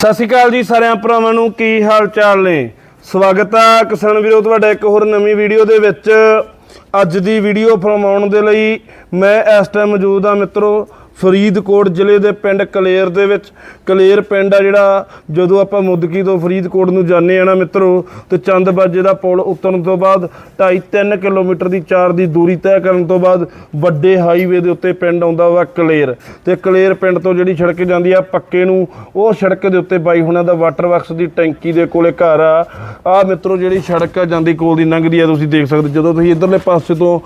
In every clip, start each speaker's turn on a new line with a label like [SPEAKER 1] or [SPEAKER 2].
[SPEAKER 1] ਸਤਿ ਸ਼੍ਰੀ ਅਕਾਲ ਜੀ ਸਾਰਿਆਂ ਭਰਾਵਾਂ ਨੂੰ, ਕੀ ਹਾਲ ਚਾਲ ਨੇ? ਸਵਾਗਤ ਆ ਕਿਸਾਨ ਵੀਰੋ, ਤੁਹਾਡਾ ਇੱਕ ਹੋਰ ਨਵੀਂ ਵੀਡੀਓ ਦੇ ਵਿੱਚ। ਅੱਜ ਦੀ ਵੀਡੀਓ ਫਰਮਾਉਣ ਦੇ ਲਈ ਮੈਂ ਇਸ ਟਾਈਮ ਮੌਜੂਦ ਆ ਮਿੱਤਰੋ ਫਰੀਦਕੋਟ ਜ਼ਿਲ੍ਹੇ ਦੇ ਪਿੰਡ ਕਲੇਰ ਦੇ ਵਿੱਚ। ਕਲੇਰ ਪਿੰਡ ਆ ਜਿਹੜਾ, ਜਦੋਂ ਆਪਾਂ ਮੁਦਕੀ ਤੋਂ ਫਰੀਦਕੋਟ ਨੂੰ ਜਾਂਦੇ ਆ ਨਾ ਮਿੱਤਰੋ, ਤੇ ਚੰਦਬਾਜੇ ਦਾ ਪੁਲ ਉਤਰਨ ਤੋਂ ਬਾਅਦ 2.5-3 ਕਿਲੋਮੀਟਰ ਦੀ ਚਾਰ ਦੀ ਦੂਰੀ ਤੈਅ ਕਰਨ ਤੋਂ ਬਾਅਦ ਵੱਡੇ ਹਾਈਵੇ ਦੇ ਉੱਤੇ ਪਿੰਡ ਆਉਂਦਾ ਵਾ ਕਲੇਰ। ਤੇ ਕਲੇਰ ਪਿੰਡ ਤੋਂ ਜਿਹੜੀ ਸੜਕ ਜਾਂਦੀ ਆ ਪੱਕੇ ਨੂੰ, ਉਹ ਸੜਕ ਦੇ ਉੱਤੇ ਬਾਈ ਹੁਣਾਂ ਦਾ ਵਾਟਰ ਵਰਕਸ ਦੀ ਟੈਂਕੀ ਦੇ ਕੋਲੇ ਘਰ ਆ। ਆ ਮਿੱਤਰੋ, ਜਿਹੜੀ ਸੜਕ ਆ ਜਾਂਦੀ ਕੋਲ ਦੀ ਲੰਘਦੀ ਆ, ਤੁਸੀਂ ਦੇਖ ਸਕਦੇ, ਜਦੋਂ ਤੁਸੀਂ ਇਧਰਲੇ ਪਾਸੇ ਤੋਂ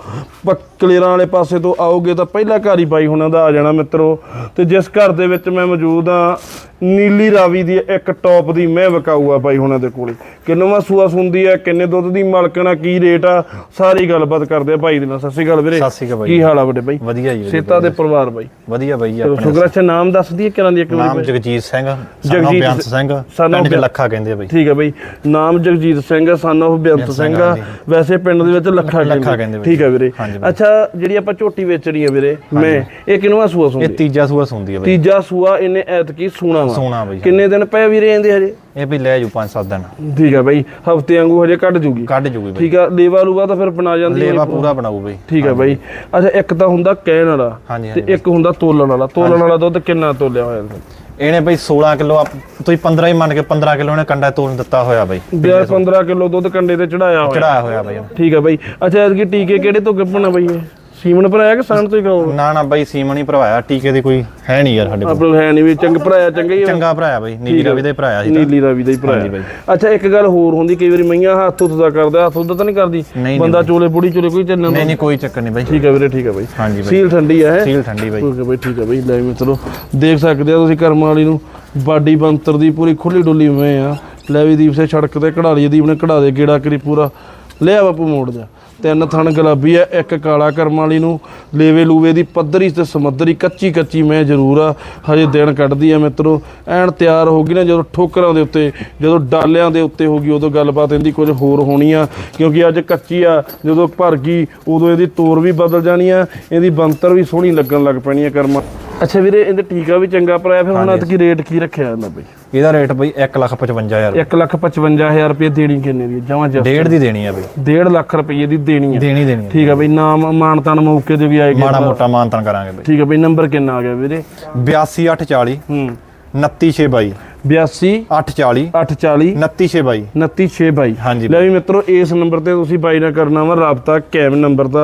[SPEAKER 1] ਪ- ਕਲੇਰਾਂ ਵਾਲੇ ਪਾਸੇ ਤੋਂ ਆਓਗੇ ਤਾਂ ਪਹਿਲਾ ਘਰ ਹੀ ਬਾਈ ਹੁਣਾਂ ਦਾ ਆ ਜਾਣਾ ਮਿੱਤਰੋ ਤੇ ਜਿਸ ਘਰ ਦੇ ਵਿੱਚ ਮੈਂ ਮੌਜੂਦ ਆ ਨੀਲੀ ਰਾਵੀ ਦੀ ਇੱਕ ਟੌਪ ਦੀ ਮੈਂ ਵਿਕਾਊ ਆ ਬਾਈ ਹੁਣਾਂ ਦੇ ਕੋਲੇ। ਕਿੰਨਵਾਂ ਸੂਆ ਸੁੰਦੀ ਆ ਕਿੰਨੇ ਦੁੱਧ ਦੀ ਮਾਲਕਣਾ ਕੀ ਰੇਟ ਆ ਸਾਰੀ ਗੱਲਬਾਤ ਕਰਦੇ ਆ ਭਾਈ ਦੇ ਨਾਲ। ਸਤਿ ਸ਼੍ਰੀ ਅਕਾਲ ਵੀਰੇ।
[SPEAKER 2] ਸਤਿ ਸ਼੍ਰੀ ਅਕਾਲ ਬਾਈ।
[SPEAKER 1] ਕੀ ਹਾਲ ਆ ਵੱਡੇ ਬਾਈ?
[SPEAKER 2] ਵਧੀਆ ਜੀ
[SPEAKER 1] ਸੇਤਾ ਦੇ ਪਰਿਵਾਰ ਬਾਈ।
[SPEAKER 2] ਵਧੀਆ ਬਾਈ ਆਪਣੇ
[SPEAKER 1] ਸ਼ੁਕਰ ਅੱਛਾ ਨਾਮ ਦੱਸ ਦਈਏ ਕਿਹਨਾਂ ਦੀ ਇੱਕ ਵਾਰੀ
[SPEAKER 2] ਨਾਮ
[SPEAKER 1] ਬਾਈ?
[SPEAKER 2] ਜਗਜੀਤ ਸਿੰਘ
[SPEAKER 1] ਜਗਜੀਤ
[SPEAKER 2] ਬਿਆੰਤ ਸਿੰਘ
[SPEAKER 1] ਬਿਆੰਤ।
[SPEAKER 2] ਲੱਖਾ ਕਹਿੰਦੇ ਆ ਬਾਈ।
[SPEAKER 1] ਠੀਕ ਹੈ ਬਈ ਨਾਮ ਜਗਜੀਤ ਸਿੰਘ ਆ ਸਨ of ਬੇਅੰਤ ਸਿੰਘ ਆ। ਵੈਸੇ ਪਿੰਡ ਦੇ ਵਿੱਚ ਲੱਖਾ
[SPEAKER 2] ਲੱਖਾ
[SPEAKER 1] ਕਹਿੰਦੇ
[SPEAKER 2] ਬਈ।
[SPEAKER 1] ਠੀਕ ਹੈ ਵੀਰੇ।
[SPEAKER 2] ਬਈ।
[SPEAKER 1] ਅੱਛਾ ਜਿਹੜੀ ਆਪਾਂ ਝੋਟੀ ਵੇਚਣੀ ਆ ਵੀਰੇ ਮੈਂ ਇਹ ਕਿਨਵਾ ਸੂਆ
[SPEAKER 2] ਇਹ
[SPEAKER 1] ਸੁਣਦੀ
[SPEAKER 2] ਤੀਜਾ ਸੂਆ ਸੁੰਦੀ ਆ ਬਾਈ।
[SPEAKER 1] ਤੀਜਾ ਸੂਆ ਇਹਨੇ ਐਤਕੀ ਸੂਣਾ
[SPEAKER 2] ਸੋਨਾ ਬਾਈ।
[SPEAKER 1] ਕਿੰਨੇ ਦਿਨ ਪਏ ਵੀਰੇ ਇਹਦੇ ਹਜੇ?
[SPEAKER 2] ਇਹ ਵੀ ਲੈ ਜੂ 5-7 ਦਿਨ।
[SPEAKER 1] ਠੀਕ ਹੈ ਬਈ ਹਫ਼ਤੇ ਵਾਂਗੂ ਹਜੇ ਕੱਢ ਜੂਗੀ।
[SPEAKER 2] ਕੱਢ ਜੂਗੀ ਬਾਈ।
[SPEAKER 1] ਠੀਕ ਆ ਲੇਵਾ ਲੂਵਾ ਤਾਂ ਫਿਰ ਬਣਾ ਜਾਂਦੀ
[SPEAKER 2] ਲੇਵਾ
[SPEAKER 1] ਹੋਣੀ।
[SPEAKER 2] ਪੂਰਾ ਬਣਾਊ ਬਾਈ।
[SPEAKER 1] ਠੀਕ ਹੈ ਬਾਈ। ਅੱਛਾ ਇੱਕ ਤਾਂ ਹੁੰਦਾ ਕਹਿਣ ਵਾਲਾ
[SPEAKER 2] ਹਾਂਜੀ
[SPEAKER 1] ਤੇ ਇੱਕ ਹੁੰਦਾ ਤੋਲਣ ਵਾਲਾ। ਤੋਲਣ ਵਾਲਾ ਦੁੱਧ ਕਿੰਨਾ ਤੋਲਿਆ ਹੋਇਆ ਇਹਦਾ?
[SPEAKER 2] ਇਹਨੇ ਬਾਈ 16 ਕਿਲੋ ਤੁਸੀਂ 15 ਹੀ ਮੰਨ ਕੇ 15 ਕਿਲੋ ਇਹਨੇ ਕੰਡਾ ਤੋਲ ਦਿੱਤਾ ਹੋਇਆ ਬਾਈ।
[SPEAKER 1] ਬਿਆਰ 15 ਕਿਲੋ ਦੁੱਧ ਕੰਡੇ ਤੇ ਚੜਾਇਆ ਹੋਇਆ।
[SPEAKER 2] ਚੜਾਇਆ ਹੋਇਆ ਬਾਈ।
[SPEAKER 1] ਠੀਕ ਹੈ ਬਾਈ। ਅੱਛਾ ਐਤਕੀ ਟੀਕੇ ਕਿਹੜੇ ਤੋਂ ਗੱਪਣਾ ਬਾਈ ਇਹ? ਸੀਮਨ ਭਰਾਇਆ ਕਿ ਸਾਨ ਤੋਂ ਹੀ
[SPEAKER 2] ਨਾ ਨਾ ਬਾਈ ਸੀਮਨ ਹੀ ਭਰਵਾਇਆ ਟੀਕੇ ਦੀ ਕੋਈ ਹੈ ਨਹੀਂ ਯਾਰ ਸਾਡੇ ਕੋਲ।
[SPEAKER 1] ਆਪਣਾ ਹੈ ਨਹੀਂ ਵੀ ਚੰਗ ਭਰਾਇਆ ਚੰਗਾ ਹੀ ਆ।
[SPEAKER 2] ਚੰਗਾ ਭਰਾਇਆ ਬਾਈ ਨੀਲੀ ਰਵੀ ਦਾ ਹੀ ਭਰਾਇਆ ਸੀ ਤਾਂ।
[SPEAKER 1] ਨੀਲੀ ਰਾਵੀ ਦਾ ਹੀ
[SPEAKER 2] ਹਾਂਜੀ
[SPEAKER 1] ਭਰਾਇਆ ਅੱਛਾ ਇੱਕ ਗੱਲ ਹੋਰ ਹੁੰਦੀ ਕਈ ਵਾਰੀ ਮਈਆਂ ਹੱਥ ਉੱਤ ਦਾ ਕਰਦਾ ਹੱਥ ਉੱਤ ਤਾਂ ਨਹੀਂ ਕਰਦੀ?
[SPEAKER 2] ਨਹੀਂ
[SPEAKER 1] ਬੰਦਾ ਚੋਲੇ ਬੁੜੀ ਚੋਲੇ ਕੋਈ ਚੱਲਣ
[SPEAKER 2] ਨਹੀਂ ਨਹੀਂ ਕੋਈ ਚੱਕਰ ਨਹੀਂ ਬਾਈ।
[SPEAKER 1] ਠੀਕ ਹੈ ਵੀਰੇ ਠੀਕ ਹੈ ਬਾਈ।
[SPEAKER 2] ਹਾਂਜੀ ਬਾਈ।
[SPEAKER 1] ਸੀਲ ਠੰਡੀ ਆ ਹੈ?
[SPEAKER 2] ਸੀਲ ਠੰਡੀ ਬਾਈ।
[SPEAKER 1] ਠੀਕ ਹੈ ਬਾਈ ਠੀਕ ਹੈ ਬਾਈ। ਲੈ ਵੀ ਚਲੋ ਦੇਖ ਸਕਦੇ ਆ ਤੁਸੀਂ ਕਰਮ ਵਾਲੀ ਨੂੰ। ਬਾਡੀ ਬੰਤਰ ਦੀ ਪੂਰੀ ਖੁੱਲੀ ਡੁੱਲੀ ਹੋਏ ਆ। ਲੈ ਵੀ ਦੀਪ ਸੇ ਸੜਕ ਤੇ ਕਢਾਲੀ ਦੀਪ ਨੇ ਕਢਾ ਦੇ ਗੇੜਾ ਕਰੀ ਪੂਰਾ। ਲਿਆ ਬਾਪੂ ਮੋੜ ਜਾ। ਤਿੰਨ ਥਣ ਗੁਲਾਬੀ ਆ ਇੱਕ ਕਾਲਾ ਕਰਮ ਵਾਲੀ ਨੂੰ ਲੇਵੇ ਲੂਵੇ ਦੀ ਪੱਧਰੀ ਤੇ ਸਮੱਧਰੀ ਕੱਚੀ ਕੱਚੀ ਮੈਂ ਜ਼ਰੂਰ ਆ, ਹਜੇ ਦਿਨ ਕੱਢਦੀ ਆ ਮਿੱਤਰੋ। ਐਨ ਤਿਆਰ ਹੋ ਗਈ ਨਾ, ਜਦੋਂ ਠੋਕਰਾਂ ਦੇ ਉੱਤੇ, ਜਦੋਂ ਡਾਲਿਆਂ ਦੇ ਉੱਤੇ ਹੋ ਗਈ, ਉਦੋਂ ਗੱਲਬਾਤ ਇਹਦੀ ਕੁਝ ਹੋਰ ਹੋਣੀ ਆ, ਕਿਉਂਕਿ ਅੱਜ ਕੱਚੀ ਆ, ਜਦੋਂ ਭਰ ਗਈ, ਉਦੋਂ ਇਹਦੀ ਤੋਰ ਵੀ ਬਦਲ ਜਾਣੀ ਆ, ਇਹਦੀ ਬੰਤਰ ਵੀ ਸੋਹਣੀ ਲੱਗਣ ਲੱਗ ਪੈਣੀ ਆ ਕਰਮ। ਅੱਛਾ ਵੀਰੇ ਇਹਦੇ ਟੀਕਾ ਵੀ ਚੰਗਾ ਭਰਾਇਆ ਫਿਰ ਹੁਣ ਅੱਜ ਕੀ ਰੇਟ ਕੀ ਰੱਖਿਆ ਇਹਨਾਂ ਬਈ?
[SPEAKER 2] ਇਹਦਾ ਰੇਟ ਬਾਈ 155000
[SPEAKER 1] 1 ਲੱਖ 55000 ਰੁਪਏ ਦੇਣੀ ਕਿੰਨੇ ਦੀ? ਜਮਾ ਜਸ
[SPEAKER 2] ਡੇਢ ਦੀ ਦੇਣੀ ਆ ਬਾਈ।
[SPEAKER 1] 1.5 ਲੱਖ ਰੁਪਏ ਦੀ ਦੇਣੀ ਹੈ
[SPEAKER 2] ਦੇਣੀ ਦੇਣੀ ਆ।
[SPEAKER 1] ਠੀਕ ਹੈ ਬਈ ਨਾਮ ਮਾਨਤਾਨ ਮੌਕੇ ਤੇ ਵੀ ਆਏਗਾ
[SPEAKER 2] ਮਾੜਾ ਮੋਟਾ ਮਾਨਤਨ ਕਰਾਂਗੇ ਬਾਈ।
[SPEAKER 1] ਠੀਕ ਹੈ ਬਈ ਨੰਬਰ ਕਿੰਨਾ ਆ ਗਿਆ ਵੀਰੇ?
[SPEAKER 2] 82840
[SPEAKER 1] ਹੂੰ।
[SPEAKER 2] 29622
[SPEAKER 1] 82
[SPEAKER 2] 840
[SPEAKER 1] 840
[SPEAKER 2] 29622
[SPEAKER 1] 29622
[SPEAKER 2] ਹਾਂਜੀ
[SPEAKER 1] ਲੈ ਵੀ ਮਿੱਤਰੋ ਇਸ ਨੰਬਰ ਤੇ ਤੁਸੀਂ ਬਾਈ ਨਾਲ ਕਰਨਾ ਵਾ ਰਾਬਤਾ ਕੈਮ ਨੰਬਰ ਦਾ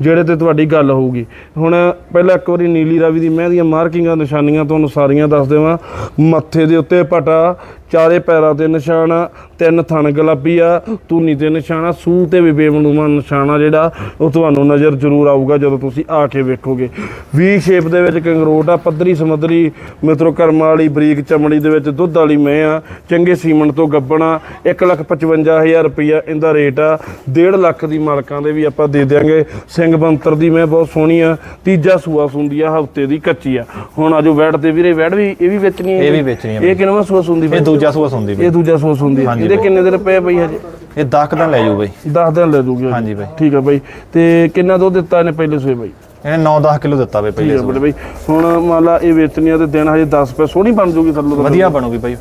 [SPEAKER 1] ਜਿਹੜੇ ਤੇ ਤੁਹਾਡੀ ਗੱਲ ਹੋਊਗੀ। ਹੁਣ ਪਹਿਲਾਂ ਇੱਕ ਵਾਰੀ ਨੀਲੀ ਰਾਵੀ ਦੀ ਮਹਿ ਦੀਆਂ ਮਾਰਕਿੰਗਾਂ ਨਿਸ਼ਾਨੀਆਂ ਤੁਹਾਨੂੰ ਸਾਰੀਆਂ ਦੱਸ ਦੇਵਾਂ। ਮੱਥੇ ਦੇ ਉੱਤੇ ਪਟਾ ਚਾਰੇ ਪੈਰਾਂ ਤੇ ਨਿਸ਼ਾਨ ਆ, ਤਿੰਨ ਥਣ ਗੁਲਾਬੀ ਆ ਧੂਨੀ ਤੇ ਨਿਸ਼ਾਨ ਆ ਸੂਹ ਤੇ ਵੀ ਬੇਮਨੂਮਾ ਨਿਸ਼ਾਨ ਆ ਜਿਹੜਾ ਉਹ ਤੁਹਾਨੂੰ ਨਜ਼ਰ ਜ਼ਰੂਰ ਆਊਗਾ ਜਦੋਂ ਤੁਸੀਂ ਆ ਕੇ ਵੇਖੋਗੇ। ਵੀ ਸ਼ੇਪ ਦੇ ਵਿੱਚ ਕੰਗਰੋਟ ਆ ਪੱਧਰੀ ਸਮੱਧਰੀ ਮਿੱਤਰੋ ਕਰਮਾਂ ਵਾਲੀ ਬਰੀਕ ਚਮੜੀ ਦੇ ਵਿੱਚ ਦੁੱਧ ਵਾਲੀ ਮੈਂ ਆ ਚੰਗੇ ਸੀਮਨ ਤੋਂ ਗੱਬਣਾ 155000 ਰੁਪਇਆ ਇਹਦਾ ਰੇਟ ਆ। 1.5 ਲੱਖ ਦੀ ਮਾਲਕਾਂ ਦੇ ਵੀ ਆਪਾਂ ਦੇ ਦਿਆਂਗੇ। ਸਿੰਘ ਬੰਤਰ ਦੀ ਮੈਂ ਬਹੁਤ ਸੋਹਣੀ ਆ ਤੀਜਾ ਸੂਆ ਸੁੰਦੀ ਆ ਹਫ਼ਤੇ ਦੀ ਕੱਚੀ ਆ। ਹੁਣ ਆਜੋ ਵੈੜ ਤੇ ਵੀਰੇ ਵੈੜ ਵੀ ਇਹ ਵੀ ਵੇਚਣੀ ਹੈ
[SPEAKER 2] ਇਹ ਵੀ ਵੇਚਣੀ
[SPEAKER 1] ਇਹ ਕਿੰਨਾ ਸੂਆ ਸੁੰਦੀ
[SPEAKER 2] ਇਹ ਦੂਜਾ ਸੂਆ ਸੁਣਦੀ ਬਾਈ।
[SPEAKER 1] ਇਹ ਦੂਜਾ ਸੂਆ ਸੁੰਦੀ।
[SPEAKER 2] ਹਾਂਜੀ
[SPEAKER 1] ਇਹਦੇ। ਕਿੰਨੇ ਦਿਨ ਪਏ ਆ ਬਈ ਹਜੇ?
[SPEAKER 2] ਇਹ 10 ਦਿਨ ਲੈ ਜਾਊ ਬਾਈ।
[SPEAKER 1] 10 ਦਿਨ ਲੈ ਦੂਗੀ
[SPEAKER 2] ਹਾਂਜੀ ਬਾਈ।
[SPEAKER 1] ਠੀਕ ਆ ਬਾਈ। ਤੇ ਕਿੰਨਾ ਦੁੱਧ ਦਿੱਤਾ ਇਹਨੇ ਪਹਿਲੇ ਸੂਏ ਬਾਈ?
[SPEAKER 2] ਇਹਨੇ 9-10 ਕਿਲੋ ਦਿੱਤਾ ਬਾਈ
[SPEAKER 1] ਠੀਕ
[SPEAKER 2] ਪਹਿਲੇ
[SPEAKER 1] ਬੜੇ ਬਾਈ ਹੁਣ ਮੰਨ ਲਾ ਇਹ ਵੇਚਣੀ ਆ ਤੇ ਦਿਨ ਹਜੇ 10 ਪਏ ਸੋਹਣੀ ਬਣ ਜੂਗੀ ਥੱਲੋਂ ਤਾਂ।
[SPEAKER 2] ਵਧੀਆ ਬਣੂਗੀ ਬਾਈ।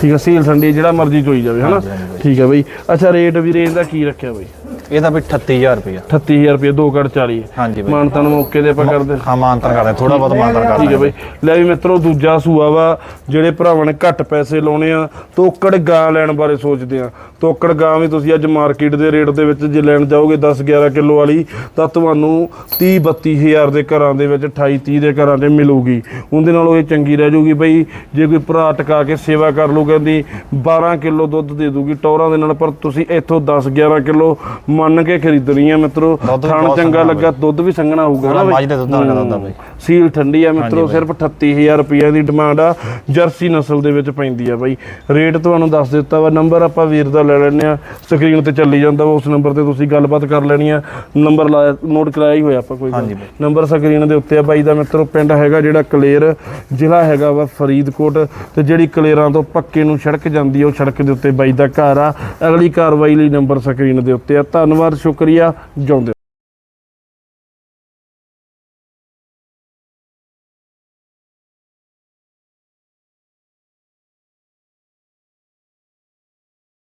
[SPEAKER 1] ਠੀਕ ਆ ਸੀਲ ਸੰਡੇ ਜਿਹੜਾ ਮਰਜ਼ੀ ਚੋਈ ਜਾਵੇ ਹਨਾ? ਠੀਕ ਆ ਬਾਈ। ਅੱਛਾ ਰੇਟ ਵੀ ਰੇਂਜ ਦਾ ਕੀ ਰੱਖਿਆ ਬਾਈ?
[SPEAKER 2] ਇਹਦਾ ਵੀ 38000 ਰੁਪਇਆ
[SPEAKER 1] 38000 ਰੁਪਏ 2 ਕੱਟ 40
[SPEAKER 2] ਹਾਂਜੀ ਬਾਈ।
[SPEAKER 1] ਮਾਨਤਨ ਮੌਕੇ ਤੇ ਆਪਾਂ ਕਰਦੇ।
[SPEAKER 2] ਹਾਂ ਮਾਨਤਨ ਕਰਦੇ ਥੋੜਾ ਬਹੁਤ ਮਾਨਤਨ
[SPEAKER 1] ਠੀਕ
[SPEAKER 2] ਕਰਦੇ।
[SPEAKER 1] ਹੈ ਬਈ। ਲੈ ਵੀ ਮਿੱਤਰੋ ਦੂਜਾ ਸੂਆ ਵਾ ਜਿਹੜੇ ਭਰਾਵਾਂ ਨੇ ਘੱਟ ਪੈਸੇ ਲਾਉਣੇ ਆ ਤੋਕੜ ਗਾਂ ਲੈਣ ਬਾਰੇ ਸੋਚਦੇ ਆ। ਤੋਕੜ ਗਾਂ ਵੀ ਤੁਸੀਂ ਅੱਜ ਮਾਰਕੀਟ ਦੇ ਰੇਟ ਦੇ ਵਿੱਚ ਜੇ ਲੈਣ ਜਾਓਗੇ 10 11 ਕਿਲੋ ਵਾਲੀ ਤਾਂ ਤੁਹਾਨੂੰ 30 32000 ਦੇ ਘਰਾਂ ਦੇ ਵਿੱਚ 28 30 ਦੇ ਘਰਾਂ 'ਚ ਮਿਲੂਗੀ। ਉਹਦੇ ਨਾਲੋਂ ਇਹ ਚੰਗੀ ਰਹਿ ਜੂਗੀ ਬਈ ਜੇ ਕੋਈ ਭਰਾ ਟਕਾ ਕੇ ਸੇਵਾ ਕਰ ਲੂ ਕਹਿੰਦੀ 12 ਕਿਲੋ ਦੁੱਧ ਦੇ ਦੂਗੀ ਟੌਰਾਂ ਦੇ ਨਾਲ ਪਰ ਤੁਸੀਂ ਇੱਥੋਂ 10 11 ਕਿਲੋ ਮੰਨ ਕੇ ਖਰੀਦਣੀ ਆ ਮਿੱਤਰੋ।
[SPEAKER 2] ਬਹੁਤ
[SPEAKER 1] ਚੰਗਾ ਲੱਗਾ ਦੁੱਧ ਵੀ ਸੰਘਣਾ ਹੋਊਗਾ ਨਾ ਬਈ?
[SPEAKER 2] ਮੱਝ ਦੇ ਦੁੱਧ ਬਾਈ।
[SPEAKER 1] ਸੀਲ ਠੰਡੀ ਆ ਮਿੱਤਰੋ ਸਿਰਫ 38000 ਰੁਪਏ ਦੀ ਡਿਮਾਂਡ ਆ। ਜਰਸੀ ਨਸਲ ਦੇ ਵਿੱਚ ਪੈਂਦੀ ਆ ਬਾਈ। ਰੇਟ ਤੁਹਾਨੂੰ ਦੱਸ ਦਿੱਤਾ ਵਾ ਨੰਬਰ ਆਪਾਂ ਵੀਰ ਦਾ ਲੈ ਲੈਣੇ ਆ। ਸਕਰੀਨ ਤੇ ਚੱਲੀ ਜਾਂਦਾ ਵਾ ਉਸ ਨੰਬਰ ਤੇ ਤੁਸੀਂ ਗੱਲਬਾਤ ਕਰ ਲੈਣੀ ਆ। ਨੰਬਰ ਨੋਟ ਕਰਾਇਆ ਹੀ ਹੋਇਆ ਆਪਾਂ ਕੋਈ। ਨੰਬਰ ਸਕਰੀਨ ਦੇ ਉੱਤੇ ਆ ਬਾਈ ਦਾ ਮਿੱਤਰੋ ਪਿੰਡ ਹੈਗਾ ਜਿਹੜਾ ਕਲੇਰ ਜ਼ਿਲ੍ਹਾ ਹੈਗਾ ਵਾ ਫਰੀਦਕੋਟ। ਤੇ ਜਿਹੜੀ ਕਲੇਰਾਂ ਤੋਂ ਪੱਕੇ ਨੂੰ ਸੜਕ ਜਾਂਦੀ ਆ ਉਹ ਸੜਕ ਦੇ ਉੱਤੇ ਬਾਈ ਦਾ ਘਰ ਆ। ਅਗਲੀ ਕਾਰਵਾਈ ਲਈ ਨੰਬਰ ਸਕਰੀਨ ਦੇ ਉੱਤੇ ਆ। ਧੰਨਵਾਦ ਸ਼ੁਕਰੀਆ ਜਿਉਂਦੇ